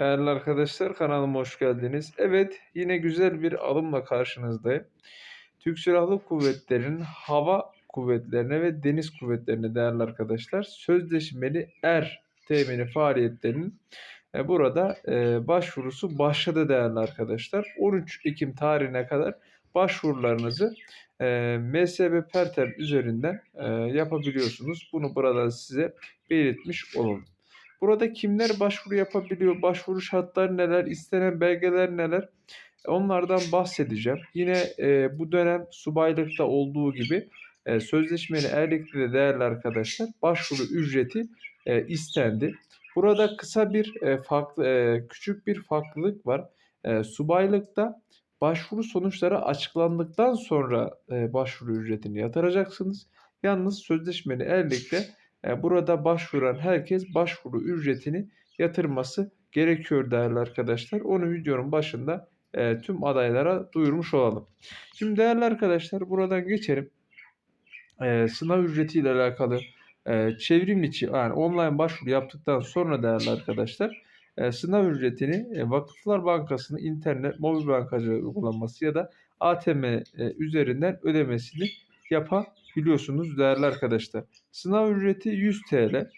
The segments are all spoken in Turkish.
Değerli arkadaşlar kanalıma hoş geldiniz. Evet yine güzel bir alımla karşınızdayım. Türk Silahlı Kuvvetleri'nin hava kuvvetlerine ve deniz kuvvetlerine değerli arkadaşlar sözleşmeli er temini faaliyetlerinin e, burada e, başvurusu başladı değerli arkadaşlar. 13 Ekim tarihine kadar başvurularınızı e, MSB Pertem üzerinden e, yapabiliyorsunuz. Bunu burada size belirtmiş olalım. Burada kimler başvuru yapabiliyor? Başvuru şartları neler? istenen belgeler neler? Onlardan bahsedeceğim. Yine e, bu dönem subaylıkta olduğu gibi e, sözleşmeli erlikte de değerli arkadaşlar başvuru ücreti e, istendi. Burada kısa bir e, farklı e, küçük bir farklılık var. E, subaylıkta başvuru sonuçları açıklandıktan sonra e, başvuru ücretini yatıracaksınız. Yalnız sözleşmeli erlikte burada başvuran herkes başvuru ücretini yatırması gerekiyor değerli arkadaşlar. Onu videonun başında e, tüm adaylara duyurmuş olalım. Şimdi değerli arkadaşlar buradan geçelim. E, sınav ücreti ile alakalı e, çevrim içi yani online başvuru yaptıktan sonra değerli arkadaşlar e, sınav ücretini e, Vakıflar Bankası'nın internet mobil bankacı uygulaması ya da ATM e, üzerinden ödemesini yapabiliyorsunuz değerli arkadaşlar. Sınav ücreti 100 TL.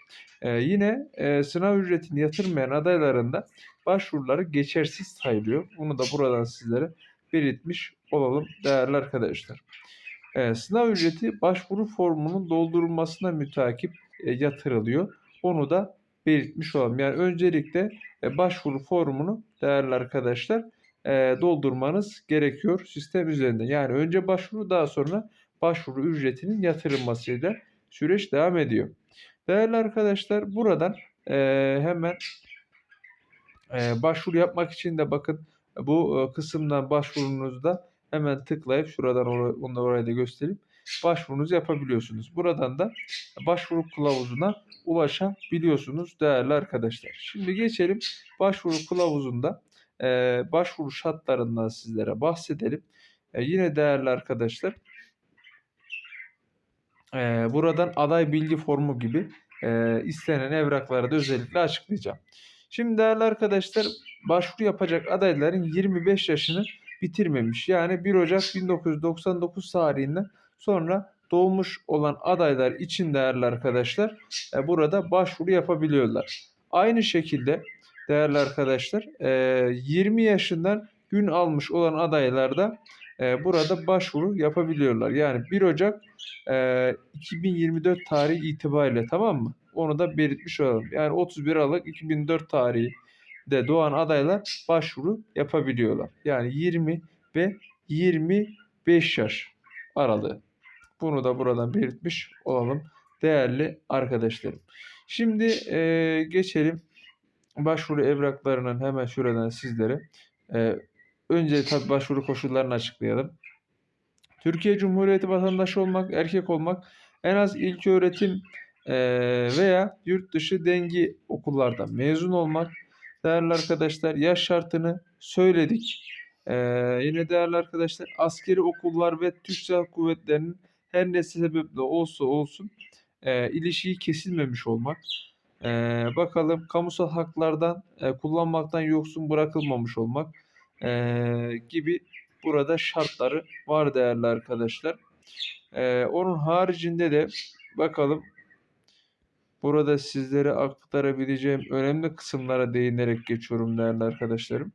Ee, yine e, sınav ücretini yatırmayan adaylarında başvuruları geçersiz sayılıyor. Bunu da buradan sizlere belirtmiş olalım değerli arkadaşlar. Ee, sınav ücreti başvuru formunun doldurulmasına mütakip e, yatırılıyor. Onu da belirtmiş olalım. Yani öncelikle e, başvuru formunu değerli arkadaşlar e, doldurmanız gerekiyor sistem üzerinde. Yani önce başvuru daha sonra başvuru ücretinin yatırılmasıyla süreç devam ediyor. Değerli arkadaşlar buradan e, hemen e, başvuru yapmak için de bakın bu e, kısımdan başvurunuzda hemen tıklayıp şuradan or onu da oraya da göstereyim. Başvurunuzu yapabiliyorsunuz. Buradan da başvuru kılavuzuna ulaşabiliyorsunuz değerli arkadaşlar. Şimdi geçelim başvuru kılavuzunda e, başvuru şartlarından sizlere bahsedelim. E, yine değerli arkadaşlar e, buradan aday bilgi formu gibi e, istenen evrakları da özellikle açıklayacağım. Şimdi değerli arkadaşlar başvuru yapacak adayların 25 yaşını bitirmemiş. Yani 1 Ocak 1999 tarihinden sonra doğmuş olan adaylar için değerli arkadaşlar e, burada başvuru yapabiliyorlar. Aynı şekilde değerli arkadaşlar e, 20 yaşından gün almış olan adaylar da burada başvuru yapabiliyorlar. Yani 1 Ocak e, 2024 tarihi itibariyle tamam mı? Onu da belirtmiş olalım. Yani 31 Aralık 2004 tarihi de doğan adaylar başvuru yapabiliyorlar. Yani 20 ve 25 yaş aralığı. Bunu da buradan belirtmiş olalım değerli arkadaşlarım. Şimdi e, geçelim başvuru evraklarının hemen şuradan sizlere e, Önce tabi başvuru koşullarını açıklayalım. Türkiye Cumhuriyeti vatandaşı olmak, erkek olmak, en az ilk öğretim veya yurt dışı dengi okullarda mezun olmak. Değerli arkadaşlar yaş şartını söyledik. Yine değerli arkadaşlar askeri okullar ve Türk Silahlı Kuvvetleri'nin her ne sebeple olsa olsun e, ilişiği kesilmemiş olmak. E, bakalım kamusal haklardan e, kullanmaktan yoksun bırakılmamış olmak e, gibi burada şartları var değerli arkadaşlar. E, onun haricinde de bakalım burada sizlere aktarabileceğim önemli kısımlara değinerek geçiyorum değerli arkadaşlarım.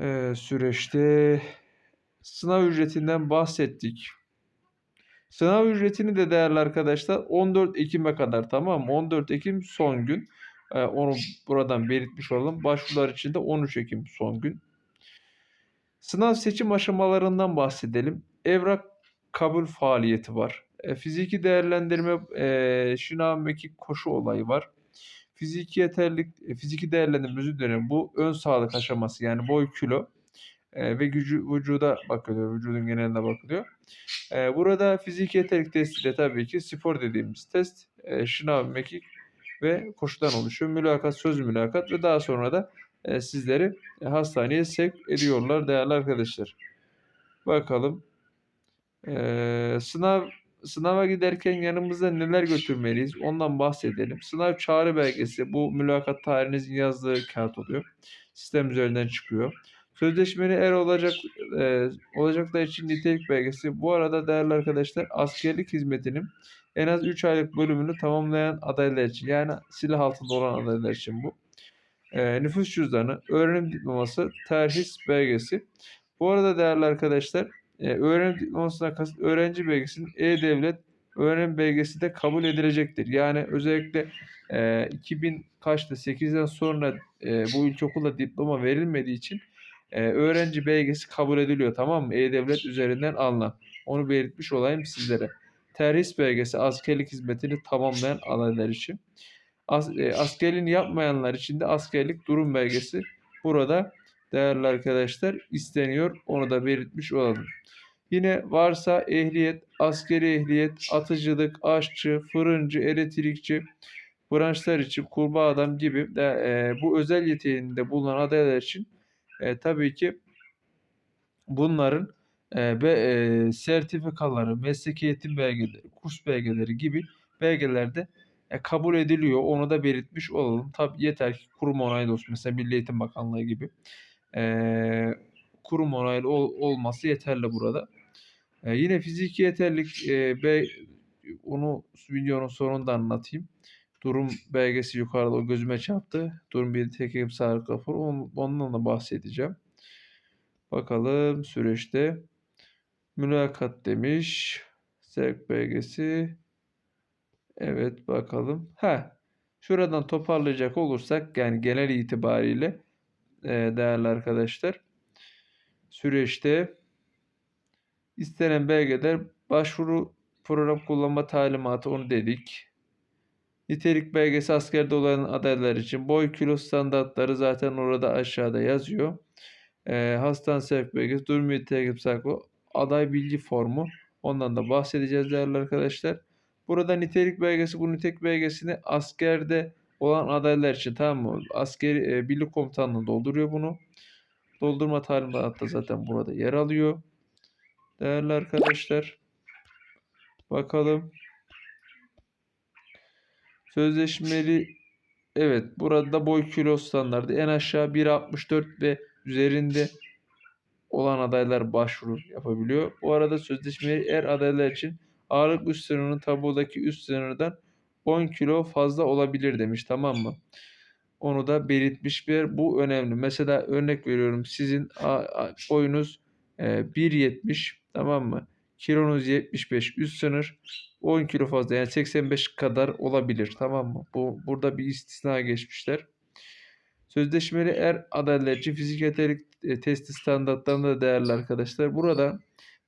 E, süreçte sınav ücretinden bahsettik. Sınav ücretini de değerli arkadaşlar 14 Ekim'e kadar tamam mı? 14 Ekim son gün. Ee, onu buradan belirtmiş olalım. Başvurular için de 13 Ekim son gün. Sınav seçim aşamalarından bahsedelim. Evrak kabul faaliyeti var. E, fiziki değerlendirme e, şınav mekik koşu olayı var. Fiziki yeterlik, e, fiziki değerlendirme özür dilerim. Bu ön sağlık aşaması yani boy kilo e, ve gücü vücuda bakılıyor. Vücudun geneline bakılıyor. E, burada fiziki yeterlik testiyle tabii ki spor dediğimiz test, e, şınav mekik ve koşudan oluşuyor. Mülakat, söz mülakat ve daha sonra da e, sizleri e, hastaneye sevk ediyorlar değerli arkadaşlar. Bakalım. E, sınav sınava giderken yanımızda neler götürmeliyiz ondan bahsedelim. Sınav çağrı belgesi bu mülakat tarihinizin yazdığı kağıt oluyor. Sistem üzerinden çıkıyor. Sözleşmeli er olacak e, olacaklar için nitelik belgesi. Bu arada değerli arkadaşlar askerlik hizmetinin en az 3 aylık bölümünü tamamlayan adaylar için yani silah altında olan adaylar için bu. E, nüfus cüzdanı, öğrenim diploması, terhis belgesi. Bu arada değerli arkadaşlar e, öğrenim diplomasına kasıt öğrenci belgesinin e-devlet öğrenim belgesi de kabul edilecektir. Yani özellikle e, 2000 kaçtı 8'den sonra e, bu ilkokulda diploma verilmediği için e, öğrenci belgesi kabul ediliyor tamam mı? E-devlet üzerinden alınan. Onu belirtmiş olayım sizlere. Terhis belgesi askerlik hizmetini tamamlayan adaylar için. As, e, askerliğini yapmayanlar için de askerlik durum belgesi burada değerli arkadaşlar isteniyor. Onu da belirtmiş olalım. Yine varsa ehliyet, askeri ehliyet, atıcılık, aşçı, fırıncı, elektrikçi, branşlar için kurbağa adam gibi de, e, bu özel yeteneğinde bulunan adaylar için e, tabii ki bunların e, be, e, sertifikaları, meslek eğitim belgeleri, kurs belgeleri gibi belgelerde e, kabul ediliyor. Onu da belirtmiş olalım. Tabii yeter ki kurum onaylı olsun. Mesela Milli Eğitim Bakanlığı gibi. E, kurum onaylı ol, olması yeterli burada. E, yine fiziki yeterlik e, be, onu videonun sonunda anlatayım. Durum belgesi yukarıda o gözüme çarptı. Durum bir tek ekim sağlık raporu. Ondan da bahsedeceğim. Bakalım süreçte. Mülakat demiş. Sevk belgesi. Evet bakalım. Ha. Şuradan toparlayacak olursak yani genel itibariyle e, değerli arkadaşlar süreçte istenen belgeler başvuru program kullanma talimatı onu dedik. Nitelik belgesi askerde olan adaylar için boy kilo standartları zaten orada aşağıda yazıyor. E, hastan sevk belgesi, durum nitelik saklı aday bilgi formu. Ondan da bahsedeceğiz değerli arkadaşlar. Burada nitelik belgesi bu nitelik belgesini askerde olan adaylar için tamam mı? Askeri e, birlik komutanlığı dolduruyor bunu. Doldurma talimatı da zaten burada yer alıyor. Değerli arkadaşlar. Bakalım. Sözleşmeli evet burada boy kilo standardı en aşağı 1.64 ve üzerinde olan adaylar başvuru yapabiliyor. Bu arada sözleşmeli er adaylar için ağırlık üst sınırının tabudaki üst sınırdan 10 kilo fazla olabilir demiş tamam mı? Onu da belirtmiş bir bu önemli. Mesela örnek veriyorum sizin boyunuz 1.70 e, tamam mı? Kilonuz 75 üst sınır 10 kilo fazla yani 85 kadar olabilir tamam mı? Bu burada bir istisna geçmişler. Sözleşmeli er adaylar için fizik yetenek e, testi standartlarında değerli arkadaşlar. Burada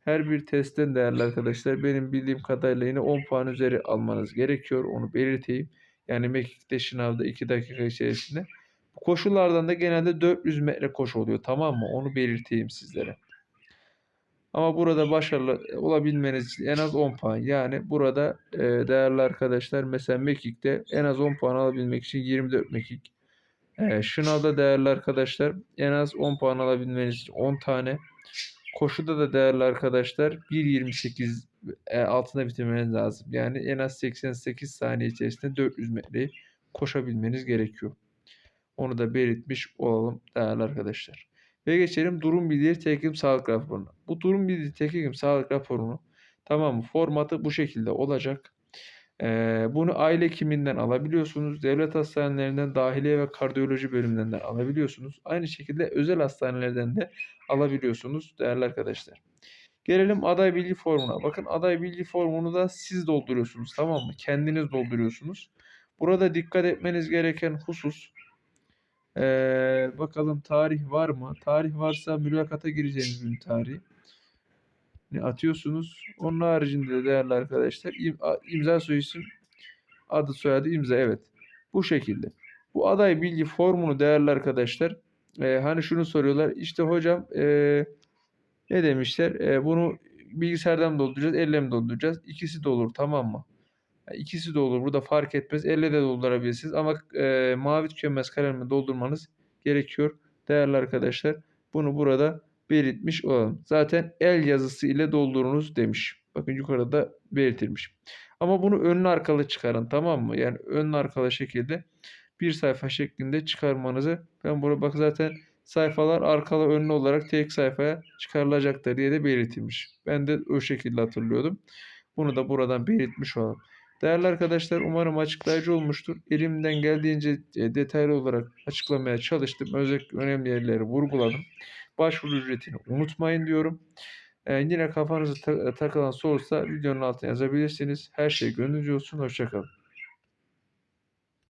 her bir testten değerli arkadaşlar benim bildiğim kadarıyla yine 10 puan üzeri almanız gerekiyor. Onu belirteyim. Yani mekikte sınavda 2 dakika içerisinde. Koşullardan da genelde 400 metre koşu oluyor tamam mı? Onu belirteyim sizlere. Ama burada başarılı olabilmeniz için en az 10 puan. Yani burada e, değerli arkadaşlar mesela mekikte en az 10 puan alabilmek için 24 mekik. E, şınavda değerli arkadaşlar en az 10 puan alabilmeniz için 10 tane. Koşuda da değerli arkadaşlar 1.28 e, altında bitirmeniz lazım. Yani en az 88 saniye içerisinde 400 metreyi koşabilmeniz gerekiyor. Onu da belirtmiş olalım değerli arkadaşlar. Ve geçelim durum bildirir tekim sağlık raporuna. Bu durum bildirir tekim sağlık raporunu tamam? Formatı bu şekilde olacak. Ee, bunu aile hekiminden alabiliyorsunuz. Devlet hastanelerinden, dahiliye ve kardiyoloji bölümlerinden alabiliyorsunuz. Aynı şekilde özel hastanelerden de alabiliyorsunuz değerli arkadaşlar. Gelelim aday bilgi formuna. Bakın aday bilgi formunu da siz dolduruyorsunuz tamam mı? Kendiniz dolduruyorsunuz. Burada dikkat etmeniz gereken husus ee, bakalım tarih var mı? Tarih varsa mülakata gireceğiniz gün tarihi. Atıyorsunuz? Onun haricinde de değerli arkadaşlar imza soyisim adı soyadı imza evet. Bu şekilde. Bu aday bilgi formunu değerli arkadaşlar e, hani şunu soruyorlar işte hocam e, ne demişler e, bunu bilgisayardan mı dolduracağız elle mi dolduracağız ikisi de olur tamam mı? İkisi de olur burada fark etmez elle de doldurabilirsiniz ama e, mavi tükenmez kalemle doldurmanız gerekiyor değerli arkadaşlar. Bunu burada belirtmiş olalım. Zaten el yazısı ile doldurunuz demiş. Bakın yukarıda belirtilmiş. Ama bunu önlü arkalı çıkarın tamam mı? Yani önlü arkalı şekilde bir sayfa şeklinde çıkarmanızı ben burada bak zaten sayfalar arkalı önlü olarak tek sayfaya çıkarılacaktır diye de belirtilmiş. Ben de o şekilde hatırlıyordum. Bunu da buradan belirtmiş olalım. Değerli arkadaşlar umarım açıklayıcı olmuştur. Elimden geldiğince e, detaylı olarak açıklamaya çalıştım. Özellikle önemli yerleri vurguladım. Başvuru ücretini unutmayın diyorum. Ee, yine kafanızı ta- takılan sorsa videonun altına yazabilirsiniz. Her şey gönlünüzce olsun. Hoşçakalın.